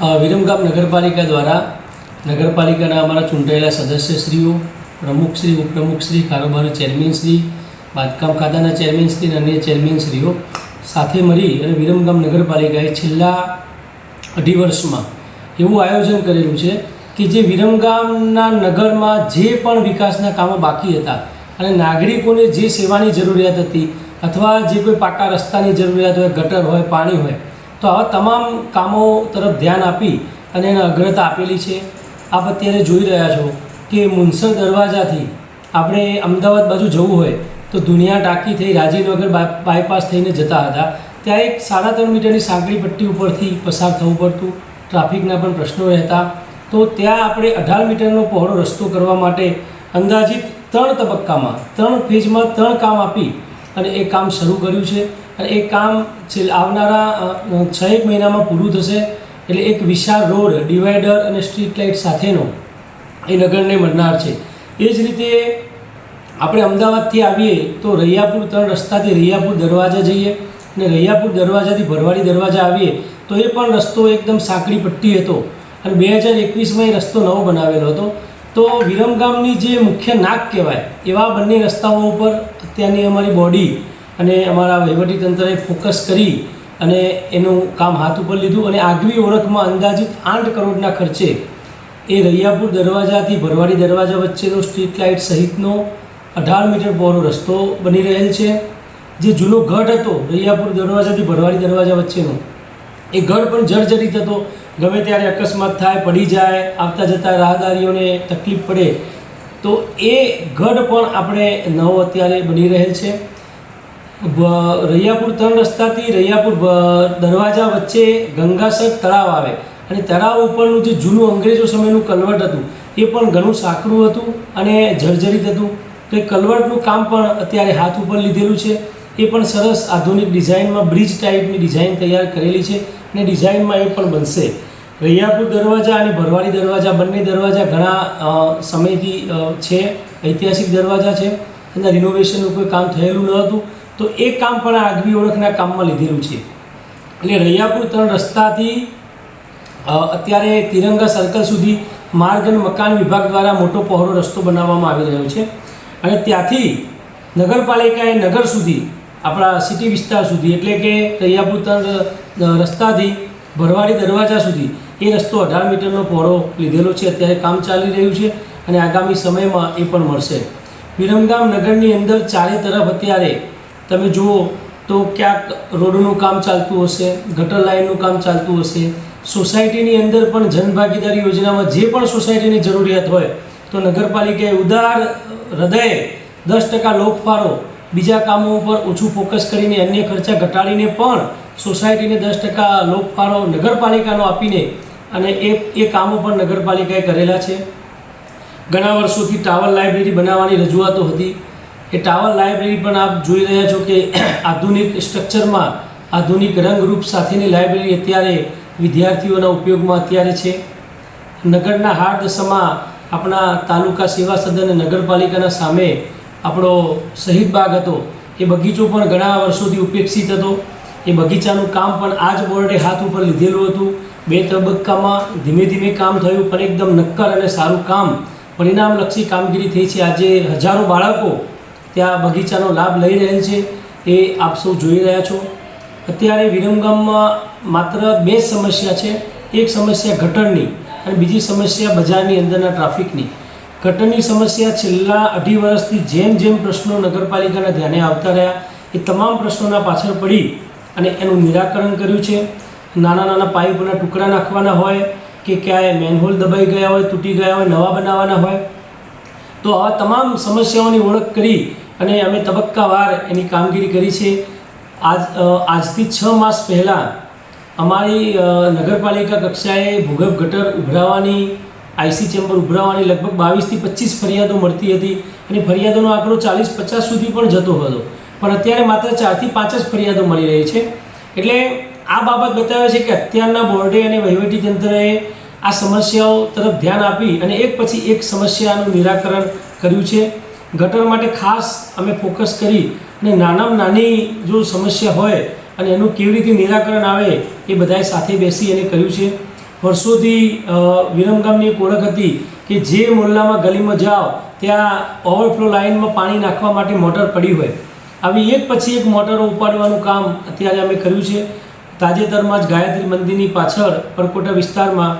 વિરમગામ નગરપાલિકા દ્વારા નગરપાલિકાના અમારા ચૂંટાયેલા સદસ્યશ્રીઓ, પ્રમુખશ્રી, ઉપપ્રમુખશ્રી કારોબારી ચેરમેનશ્રી, બાંધકામ ખાતાના ચેરમેનશ્રી અને અન્ય ચેરમેનશ્રીઓ સાથે મળી અને વિરમગામ નગરપાલિકાએ છેલ્લા અઢી વર્ષમાં એવું આયોજન કરેલું છે કે જે વિરમગામના નગરમાં જે પણ વિકાસના કામો બાકી હતા અને નાગરિકોને જે સેવાની જરૂરિયાત હતી અથવા જે કોઈ પાકા રસ્તાની જરૂરિયાત હોય, ગટર હોય, પાણી હોય તો આવા તમામ કામો તરફ ધ્યાન આપી અને એને અગ્રતા આપેલી છે. આપ અત્યારે જોઈ રહ્યા છો કે મુનસર દરવાજાથી આપણે અમદાવાદ બાજુ જવું હોય તો દુનિયા ટાંકી થઈ રાજીનગર બાય- બાયપાસ થઈને જતા હતા. ત્યાં એક સાડા ત્રણ મીટરની સાંકડી પટ્ટી ઉપરથી પસાર થવું પડતું. ટ્રાફિકના પણ પ્રશ્નો રહેતા. તો ત્યાં આપણે અઢાર મીટરનો પહોળો રસ્તો કરવા માટે અંદાજિત ત્રણ તબક્કામાં, ત્રણ ફેઝમાં ત્રણ કામ આપી અને એ કામ શરૂ કર્યું છે. અને એ કામ છેલ્લા આવનારા છ એક મહિનામાં પૂરું થશે. એટલે એક વિશાળ રોડ, ડિવાઈડર અને સ્ટ્રીટ લાઇટ સાથેનો એ નગરને મળનાર છે. એ જ રીતે આપણે અમદાવાદથી આવીએ તો રૈયાપુર ત્રણ રસ્તાથી રૈયાપુર દરવાજા જઈએ અને રૈયાપુર દરવાજાથી ભરવાડી દરવાજા આવીએ તો એ પણ રસ્તો એકદમ સાંકડી પટ્ટી હતો. અને બે હજાર એકવીસમાં એ રસ્તો નવો બનાવેલો હતો. તો વિરમગામની જે મુખ્ય નાક કહેવાય, એવા બંને રસ્તાઓ ઉપર અત્યારની અમારી બોડી અને અમારા વહીવટીતંત્રએ ફોકસ કરી અને એનું કામ હાથ ઉપર લીધું અને આગવી ઓળખમાં અંદાજિત આઠ કરોડના ખર્ચે એ રૈયાપુર દરવાજાથી ભરવાડી દરવાજા વચ્ચેનો સ્ટ્રીટ લાઇટ સહિતનો અઢાર મીટર પહોળો રસ્તો બની રહેલ છે. જે જૂનો ગઢ હતો, રૈયાપુર દરવાજાથી ભરવાડી દરવાજા વચ્ચેનો, એ ગઢ પણ જર્જરિત હતો. ગમે ત્યારે અકસ્માત થાય, પડી જાય, આવતા જતા રાહદારીઓને તકલીફ પડે, તો એ ગઢ પણ આપણે નવો અત્યારે બની રહેલ છે. રૈયાપુર ત્રણ રસ્તાથી રૈયાપુર દરવાજા વચ્ચે ગંગાસર તળાવ આવે અને તળાવ ઉપરનું જે જૂનું અંગ્રેજો સમયનું કલવટ હતું, એ પણ ઘણું સાંકડું હતું અને જર્જરિત હતું. તો એ કલવટનું કામ પણ અત્યારે હાથ ઉપર લીધેલું છે. એ પણ સરસ આધુનિક ડિઝાઇનમાં, બ્રિજ ટાઈપની ડિઝાઇન તૈયાર કરેલી છે અને ડિઝાઇનમાં એ પણ બનશે. રૈયાપુર દરવાજા અને ભરવાડી દરવાજા, બંને દરવાજા ઘણા સમયથી છે, ઐતિહાસિક દરવાજા છે. એના રિનોવેશનનું કોઈ કામ થયેલું ન હતું. તો એ કામ પણ આગવી ઓળખના કામમાં લીધેલું છે. એટલે રૈયાપુર ત્રણ રસ્તાથી અત્યારે તિરંગા સર્કલ સુધી માર્ગ અને મકાન વિભાગ દ્વારા મોટો પહોળો રસ્તો બનાવવામાં આવી રહ્યો છે. અને ત્યાંથી નગરપાલિકાએ નગર સુધી, આપણા સિટી વિસ્તાર સુધી, એટલે કે રૈયાપુર ત્રણ રસ્તાથી ભરવાડી દરવાજા સુધી એ રસ્તો અઢાર મીટરનો પહોળો લીધેલો છે. અત્યારે કામ ચાલી રહ્યું છે અને આગામી સમયમાં એ પણ મળશે. વિરમગામ નગરની અંદર ચારે તરફ અત્યારે તમે જુઓ તો ક્યાંક રોડનું કામ ચાલતું હશે, ગટર લાઇનનું કામ ચાલતું હશે. સોસાયટીની અંદર પણ જનભાગીદારી યોજનામાં જે પણ સોસાયટીની જરૂરિયાત હોય તો નગરપાલિકાએ ઉદાર હૃદયે દસ ટકા લોકફાળો બીજા કામો ઉપર ઓછું ફોકસ કરીને અન્ય ખર્ચા ઘટાડીને પણ સોસાયટીને દસ ટકા લોકફાળો નગરપાલિકાનો આપીને અને એ એ કામો પણ નગરપાલિકાએ કરેલા છે. ઘણા વર્ષોથી ટાવર લાઇબ્રેરી બનાવવાની રજૂઆતો હતી. એ ટાવર લાઇબ્રેરી પણ આપ જોઈ રહ્યા છો કે આધુનિક સ્ટ્રક્ચરમાં આધુનિક રંગરૂપ સાથેની લાઇબ્રેરી અત્યારે વિદ્યાર્થીઓના ઉપયોગમાં અત્યારે છે. નગરના હાર્દ સમા આપણા તાલુકા સેવા સદન અને નગરપાલિકાના સામે આપણો શહીદ બાગ હતો. એ બગીચો પણ ઘણા વર્ષોથી ઉપેક્ષિત હતો. એ બગીચાનું કામ પણ આ જ બોર્ડે હાથ ઉપર લીધેલું હતું. બે તબક્કામાં ધીમે ધીમે કામ થયું, પણ એકદમ નક્કર અને સારું કામ પરિણામલક્ષી કામગીરી થઈ છે. આજે હજારો બાળકો ત્યાં બગીચાનો લાભ લઈ રહેલ છે, એ આપ સૌ જોઈ રહ્યા છો. અત્યારે વિરમગામમાં માત્ર બે સમસ્યા છે. એક સમસ્યા ગટરની અને બીજી સમસ્યા બજારની અંદરના ટ્રાફિકની. ગટરની સમસ્યા છેલ્લા અઢી વર્ષથી જેમ જેમ પ્રશ્નો નગરપાલિકાના ધ્યાને આવતા રહ્યા, એ તમામ પ્રશ્નોના પાછળ પડી અને એનું નિરાકરણ કર્યું છે. નાના નાના પાઇપોના ટુકડા નાખવાના હોય કે ક્યાંય મેનહોલ દબાઈ ગયા હોય, તૂટી ગયા હોય, નવા બનાવવાના હોય, તો આવા તમામ સમસ્યાઓની ઓળખ કરી અને અમે તબક્કાવાર એની કામગીરી કરી છે. આજ આજથી છ માસ પહેલાં અમારી નગરપાલિકા કક્ષાએ ભૂગર્ભ ગટર ઉભરાવાની આઈસી ચેમ્બર ઉભરાવાની લગભગ બાવીસથી પચીસ ફરિયાદો મળતી હતી. અને ફરિયાદોનો આંકડો ચાલીસ પચાસ સુધી પણ જતો હતો. પણ અત્યારે માત્ર ચારથી પાંચ જ ફરિયાદો મળી રહી છે. એટલે આ બાબત બતાવે છે કે અત્યારના બોર્ડે અને વહીવટી તંત્રએ આ સમસ્યાઓ તરફ ધ્યાન આપી અને એક પછી એક સમસ્યાનું નિરાકરણ કર્યું છે. ગટર માટે ખાસ અમે ફોકસ કરી અને નાનામાં નાની જો સમસ્યા હોય અને એનું કેવી રીતે નિરાકરણ આવે એ બધાએ સાથે બેસી અને કર્યું છે. વર્ષોથી વિરમગામની એક ઓળખ હતી કે જે મોહલ્લામાં ગલીમાં જાઓ ત્યાં ઓવરફ્લો લાઇનમાં પાણી નાખવા માટે મોટર પડી હોય. આવી એક પછી એક મોટરો ઉપાડવાનું કામ અત્યારે અમે કર્યું છે. તાજેતરમાં જ ગાયત્રી મંદિરની પાછળ પરકોટા વિસ્તારમાં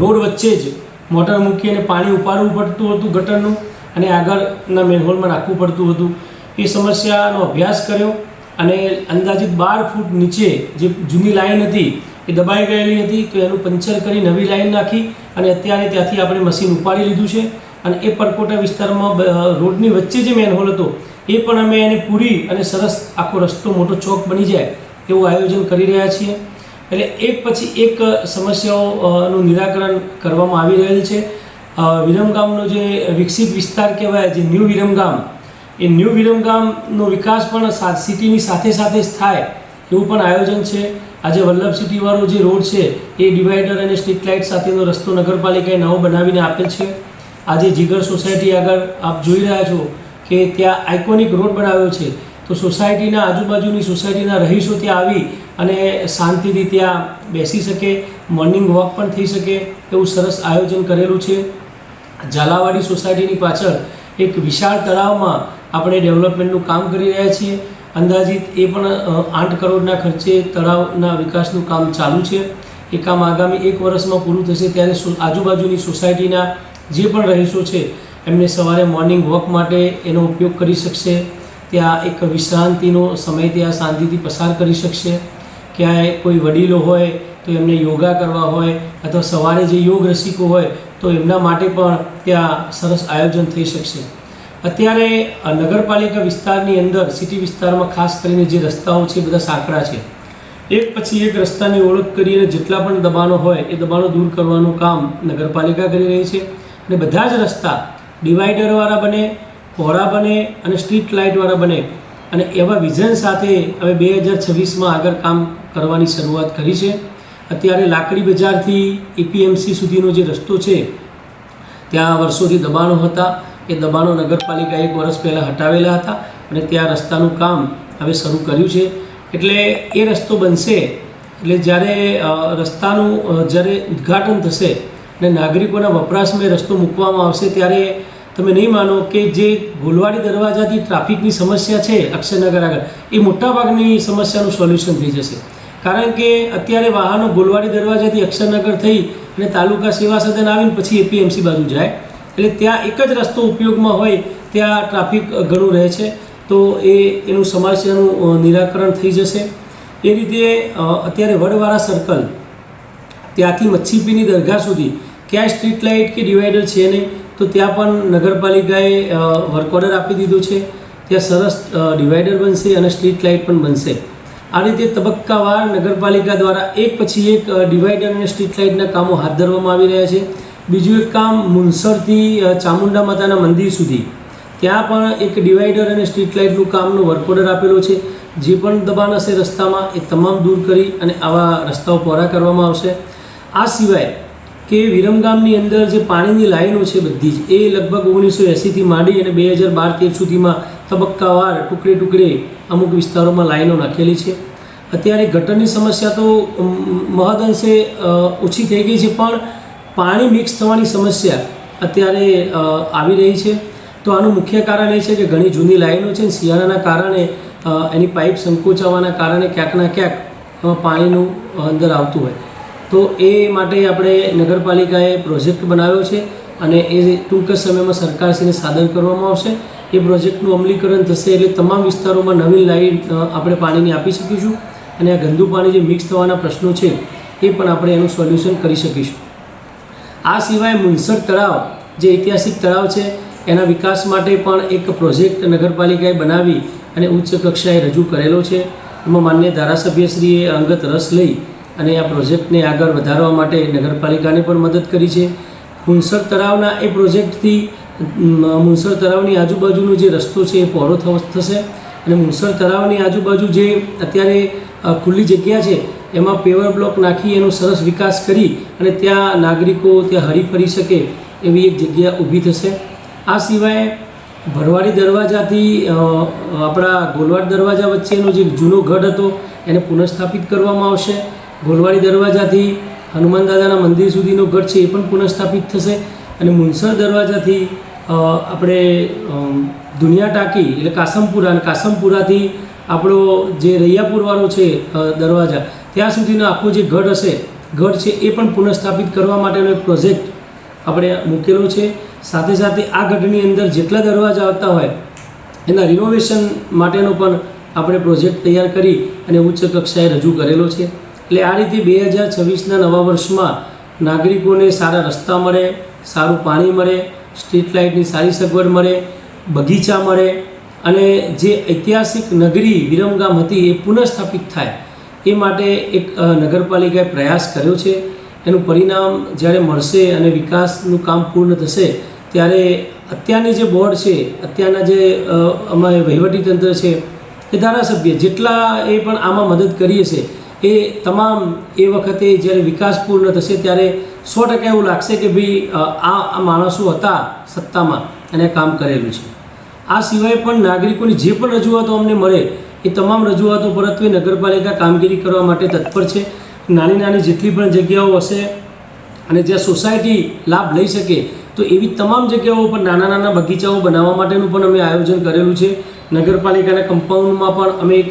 રોડ વચ્ચે જ મોટર મૂકી અને પાણી ઉપાડવું પડતું હતું ગટરનું અને આગળના મેનહોલમાં નાખવું પડતું હતું. એ સમસ્યાનો અભ્યાસ કર્યો અને અંદાજિત બાર ફૂટ નીચે જે જૂની લાઈન હતી એ દબાઈ ગયેલી હતી તો એનું પંચર કરી નવી લાઈન નાખી અને અત્યારે ત્યાંથી આપણે મશીન ઉપાડી લીધું છે. અને એ પરકોટા વિસ્તારમાં રોડની વચ્ચે જે મેનહોલ હતો એ પણ અમે એને પૂરી અને સરસ આખો રસ્તો મોટો ચોક બની જાય એવું આયોજન કરી રહ્યા છીએ. એટલે એક પછી એક સમસ્યાઓનું નિરાકરણ કરવામાં આવી રહેલ છે. વિરમગામનો જે વિકસિત વિસ્તાર કહેવાય, જે ન્યૂ વિરમગામ, એ ન્યૂ વિરમગામનો વિકાસ પણ સિટીની સાથે સાથે જ થાય એવું પણ આયોજન છે. આજે વલ્લભ સિટીવાળો જે રોડ છે, એ ડિવાઈડર અને સ્ટ્રીટ લાઇટ સાથેનો રસ્તો નગરપાલિકાએ નવો બનાવીને આપેલ છે. આજે જીગર સોસાયટી આગળ આપ જોઈ રહ્યા છો. કે ત્યાં આઇકોનિક રોડ બનાવ્યો છે, તો સોસાયટીના આજુબાજુની સોસાયટીના રહીશો ત્યાં આવી અને શાંતિથી ત્યાં બેસી શકે મોર્નિંગ વોક પણ થઈ શકે એવું સરસ આયોજન કરેલું છે. ઝાલાવાડી સોસાયટીની પાછળ એક વિશાળ તળાવમાં આપણે ડેવલપમેન્ટનું કામ કરી રહ્યા છીએ. અંદાજિત એ પણ આઠ કરોડના ખર્ચે તળાવના વિકાસનું કામ ચાલુ છે. એ કામ આગામી એક વર્ષમાં પૂરું થશે ત્યારે આજુબાજુની સોસાયટીના જે પણ રહીશો છે એમને સવારે મોર્નિંગ વોક માટે એનો ઉપયોગ કરી શકશે. ત્યાં એક વિશ્રાંતિનો સમય ત્યાં શાંતિથી પસાર કરી શકશે. ક્યાંય કોઈ વડીલો હોય તો એમને યોગા કરવા હોય અથવા સવારે જે યોગ રસિકો હોય તો એમના માટે પણ ત્યાં સરસ આયોજન થઈ શકશે. અત્યારે નગરપાલિકા વિસ્તારની અંદર સિટી વિસ્તારમાં ખાસ કરીને જે રસ્તાઓ છે બધા સાંકડા છે. એક પછી એક રસ્તાની ઓળખ કરીને જેટલા પણ દબાણો હોય એ દબાણો દૂર કરવાનું કામ નગરપાલિકા કરી રહી છે. અને બધા જ રસ્તા ડિવાઈડરવાળા બને પહોળા બને અને સ્ટ્રીટ લાઇટવાળા બને. અને એવા વિઝન સાથે હવે બે હજાર છવ્વીસમાં આગળ કામ કરવાની શરૂઆત કરી છે. અત્યારે લાકડી બજારથી એપીએમસી સુધીનો જે રસ્તો છે, ત્યાં વર્ષોથી દબાણો હતા. એ દબાણો નગરપાલિકા એક વર્ષ પહેલાં હટાવેલા હતા અને ત્યાં રસ્તાનું કામ હવે શરૂ કર્યું છે. એટલે એ રસ્તો બનશે. એટલે જ્યારે રસ્તાનું જ્યારે ઉદ્ઘાટન થશે અને નાગરિકોના વપરાશમાં રસ્તો મૂકવામાં આવશે ત્યારે તમે નહીં માનો કે જે ગોલવાડી દરવાજાથી ટ્રાફિકની સમસ્યા છે અક્ષયનગર આગળ, એ મોટાભાગની સમસ્યાનું સોલ્યુશન થઈ જશે. કારણ કે અત્યારે વાહનો ગોલવાડી દરવાજાથી અક્ષરનગર થઈ અને તાલુકા સેવા સદન આવીને પછી એપીએમસી બાજુ જાય. એટલે ત્યાં એક જ રસ્તો ઉપયોગમાં હોય ત્યાં ટ્રાફિક ઘણું રહે છે. તો એ, એનું સમસ્યાનું નિરાકરણ થઈ જશે. એ રીતે અત્યારે વડવાળા સર્કલ ત્યાંથી મચ્છીપીની દરગાહ સુધી. ક્યાંય સ્ટ્રીટ લાઇટ કે ડિવાઈડર છે નહીં, તો ત્યાં પણ નગરપાલિકાએ વર્ક ઓર્ડર આપી દીધો છે. ત્યાં સરસ ડિવાઈડર બનશે અને સ્ટ્રીટ લાઇટ પણ બનશે. આ રીતે તબક્કાવાર નગરપાલિકા દ્વારા એક પછી એક ડિવાઈડર અને સ્ટ્રીટ લાઇટના કામો હાથ ધરવામાં આવી રહ્યા છે. બીજું એક કામ મુનસરથી ચામુંડા માતાના મંદિર સુધી. ત્યાં પણ એક ડિવાઈડર અને સ્ટ્રીટ લાઇટનું કામનો વર્ક ઓર્ડર આપેલો છે. જે પણ દબાણ હશે રસ્તામાં, એ તમામ દૂર કરી અને આવા રસ્તાઓ પહોળા કરવામાં આવશે. આ સિવાય કે વિરમગામની અંદર જે પાણીની લાઈનો છે બધી જ, એ લગભગ ઓગણીસો એંસીથી માંડી અને બે હજાર બાર તેર સુધીમાં તબક્કાવાર, ટુકડે ટુકડે અમુક વિસ્તારોમાં લાઈનો નાખેલી છે. અત્યારે ગટરની સમસ્યા તો મહદઅંશે ઓછી થઈ ગઈ છે, પણ પાણી મિક્સ થવાની સમસ્યા અત્યારે આવી રહી છે. તો આનું મુખ્ય કારણ એ છે કે ઘણી જૂની લાઈનો છે શિયાળાના કારણે એની પાઇપ સંકોચાવાના કારણે ક્યાંકના ક્યાંક પાણીનું અંદર આવતું હોય. તો એ માટે આપણે નગરપાલિકાએ પ્રોજેક્ટ બનાવ્યો છે અને એ ટૂંક જ સમયમાં સરકારશ્રીને સાદર કરવામાં આવશે. એ પ્રોજેક્ટનું અમલીકરણ થશે એટલે તમામ વિસ્તારોમાં નવી લાઈન આપણે પાણીની આપી શકીશું અને આ ગંદુ પાણી જે મિક્સ થવાના પ્રશ્નો છે એ પણ આપણે એનું સોલ્યુશન કરી શકીશું. આ સિવાય મુનસર તળાવ, જે ઐતિહાસિક તળાવ છે, એના વિકાસ માટે પણ એક પ્રોજેક્ટ નગરપાલિકાએ બનાવી અને ઉચ્ચ કક્ષાએ રજૂ કરેલો છે. એમાં માન્ય ધારાસભ્યશ્રીએ અંગત રસ લઈ અને આ પ્રોજેક્ટને આગળ વધારવા માટે નગરપાલિકાને પણ મદદ કરી છે. મુનસર તળાવના એ પ્રોજેક્ટથી મુનસર તળાવની આજુબાજુનો જે રસ્તો છે એ પહોળો થશે. અને મુનસર તળાવની આજુબાજુ જે અત્યારે ખુલ્લી જગ્યા છે, એમાં પેવર બ્લોક નાખી એનો સરસ વિકાસ કરી અને ત્યાં નાગરિકો ત્યાં હરી ફરી શકે એવી એક જગ્યા ઊભી થશે. આ સિવાય ભરવાડી દરવાજાથી આપણા ગોલવાડ દરવાજા વચ્ચેનો જે જૂનો ગઢ હતો, એને પુનઃસ્થાપિત કરવામાં આવશે. ગોલવાડી દરવાજાથી હનુમાન દાદાના મંદિર સુધીનો ગઢ છે એ પણ પુનઃસ્થાપિત થશે અને મુનસર દરવાજાથી આપણે દુનિયા ટાંકી એટલે કાસમપુરા અને કાસમપુરાથી આપણો જે રૈયાપુરવાળો છે દરવાજા, ત્યાં સુધીનો આખો જે ગઢ હશે ગઢ છે એ પણ પુનઃસ્થાપિત કરવા માટેનો એક પ્રોજેક્ટ આપણે મૂકેલો છે. સાથે સાથે આ ગઢની અંદર જેટલા દરવાજા આવતા હોય, એના રિનોવેશન માટેનો પણ આપણે પ્રોજેક્ટ તૈયાર કરી અને ઉચ્ચ કક્ષાએ રજૂ કરેલો છે. એટલે આ રીતે બે હજાર છવ્વીસના નવા વર્ષમાં નાગરિકોને સારા રસ્તા મળે, સારું પાણી મળે, સ્ટ્રીટ લાઇટની સારી સગવડ મળે, બગીચા મળે અને જે ઐતિહાસિક નગરી વિરમગામ હતી એ પુનઃસ્થાપિત થાય. એ માટે એક નગરપાલિકાએ પ્રયાસ કર્યો છે. એનું પરિણામ જ્યારે મળશે અને વિકાસનું કામ પૂર્ણ થશે, ત્યારે અત્યારની જે બોર્ડ છે, અત્યારના જે અમારે વહીવટીતંત્ર છે, એ ધારાસભ્ય જેટલા એ પણ આમાં મદદ કરીએ હશે એ તમામ એ વખતે જ્યારે વિકાસ પૂર્ણ થશે ત્યારે સો ટકા એવું લાગશે કે ભાઈ આ માણસો હતા સત્તામાં અને કામ કરેલું છે. આ સિવાય પણ નાગરિકોની જે પણ રજૂઆતો અમને મળે, એ તમામ રજૂઆતો પરત્વે નગરપાલિકા કામગીરી કરવા માટે તત્પર છે. નાની નાની જેટલી પણ જગ્યાઓ હશે અને જ્યાં સોસાયટી લાભ લઈ શકે, તો એવી તમામ જગ્યાઓ પર નાના નાના બગીચાઓ બનાવવા માટેનું પણ અમે આયોજન કરેલું છે. નગરપાલિકાના કમ્પાઉન્ડમાં પણ અમે એક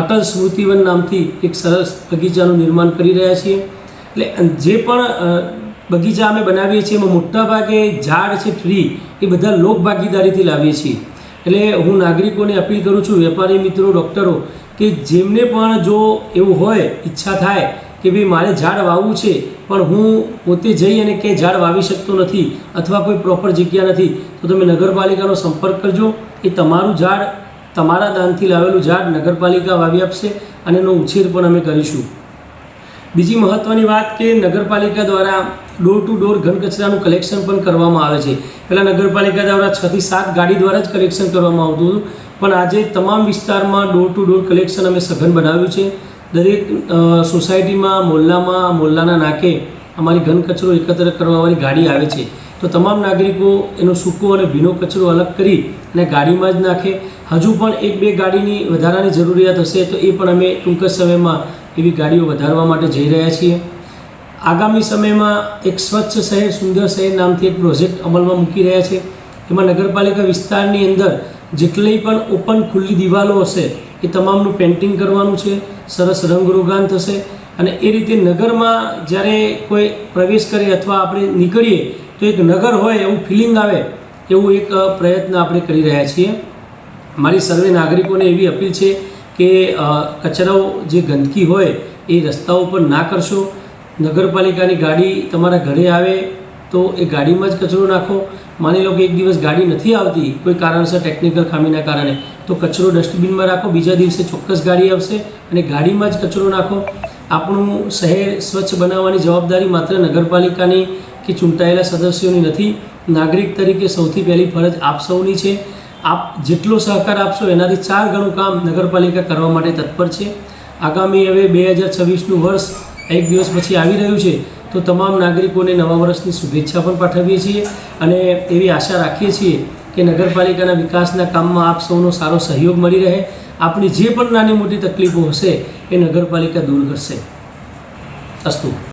અટલ સ્મૃતિવન નામથી એક સરસ બગીચાનું નિર્માણ કરી રહ્યા છીએ. એટલે જે પણ બગીચા અમે બનાવીએ છીએ, એમાં મોટાભાગે ઝાડ છે, ટ્રી, એ બધા લોક ભાગીદારીથી લાવીએ છીએ. એટલે હું નાગરિકોને અપીલ કરું છું, વેપારી મિત્રો, ડૉક્ટરો, કે જેમને પણ જો એવું હોય, ઈચ્છા થાય કે ભાઈ મારે ઝાડ વાવવું છે, પણ હું પોતે જઈ અને ક્યાંય ઝાડ વાવી શકતો નથી, અથવા કોઈ પ્રોપર જગ્યા નથી, તો તમે નગરપાલિકાનો સંપર્ક કરજો. એ તમારું ઝાડ તમારા દાનથી લાવેલું ઝાડ નગરપાલિકા વાવી આપશે અને એનો ઉછેર પણ અમે કરીશું. બીજી મહત્ત્વની વાત કે નગરપાલિકા દ્વારા ડોર ટુ ડોર ઘન કચરાનું કલેક્શન પણ કરવામાં આવે છે. પહેલાં નગરપાલિકા દ્વારા છથી સાત ગાડી દ્વારા જ કલેક્શન કરવામાં આવતું હતું. પણ આજે તમામ વિસ્તારમાં ડોર ટુ ડોર કલેક્શન અમે સઘન બનાવ્યું છે. દરેક સોસાયટીમાં મોહલ્લામાં મોહલ્લાના નાકે અમારી ઘન કચરો એકત્ર કરવાવાળી ગાડી આવે છે. તો તમામ નાગરિકો એનો સૂકો અને ભીનો કચરો અલગ કરી અને ગાડીમાં જ નાખે. હજુ પણ એક બે ગાડીની વધારાની જરૂરિયાત હશે તો એ પણ અમે ટૂંક જ સમયમાં એવી ગાડીઓ વધારવા માટે જઈ રહ્યા છીએ. આગામી સમયમાં એક સ્વચ્છ શહેર, સુંદર શહેર નામથી એક પ્રોજેક્ટ અમલમાં મૂકી રહ્યા છે. એમાં નગરપાલિકા વિસ્તારની અંદર જેટલી પણ ઓપન ખુલ્લી દિવાલો હશે એ તમામનું પેઇન્ટિંગ કરવાનું છે. સરસ રંગરોગાન થશે. અને એ રીતે નગરમાં જ્યારે કોઈ પ્રવેશ કરે અથવા આપણે નીકળીએ, તો એક નગર હોય એવું ફિલિંગ આવે, એવું એક પ્રયત્ન આપણે કરી રહ્યા છીએ. મારી સર્વે નાગરિકોને એવી અપીલ છે કે કચરાઓ જે ગંદકી હોય એ રસ્તાઓ પર ના કરશો. નગરપાલિકાની ગાડી તમારા ઘરે આવે તો એ ગાડીમાં જ કચરો નાખો. માની લો કે એક દિવસ ગાડી નથી આવતી કોઈ કારણસર ટેકનિકલ ખામીના કારણે, તો કચરો ડસ્ટબિનમાં રાખો. બીજા દિવસે ચોક્કસ ગાડી આવશે અને ગાડીમાં જ કચરો નાખો. આપણું શહેર સ્વચ્છ બનાવવાની જવાબદારી માત્ર નગરપાલિકાની કે ચૂંટાયેલા સદસ્યોની નથી. નાગરિક તરીકે સૌથી પહેલી ફરજ આપ સૌની છે. આપ જેટલો સહકાર આપશો એનાથી ચાર ગણું કામ નગરપાલિકા કરવા માટે તત્પર છે. આગામી હવે બે હજાર છવ્વીસનું વર્ષ એક દિવસ પછી આવી રહ્યું છે, તો તમામ નાગરિકોને નવા વર્ષની શુભેચ્છા પણ પાઠવીએ છીએ અને એવી આશા રાખીએ છીએ કે નગરપાલિકાના વિકાસના કામમાં આપ સૌનો સારો સહયોગ મળી રહે. આપણી જે પણ નાની મોટી તકલીફો હશે એ નગરપાલિકા દૂર કરશે. અસ્તુ.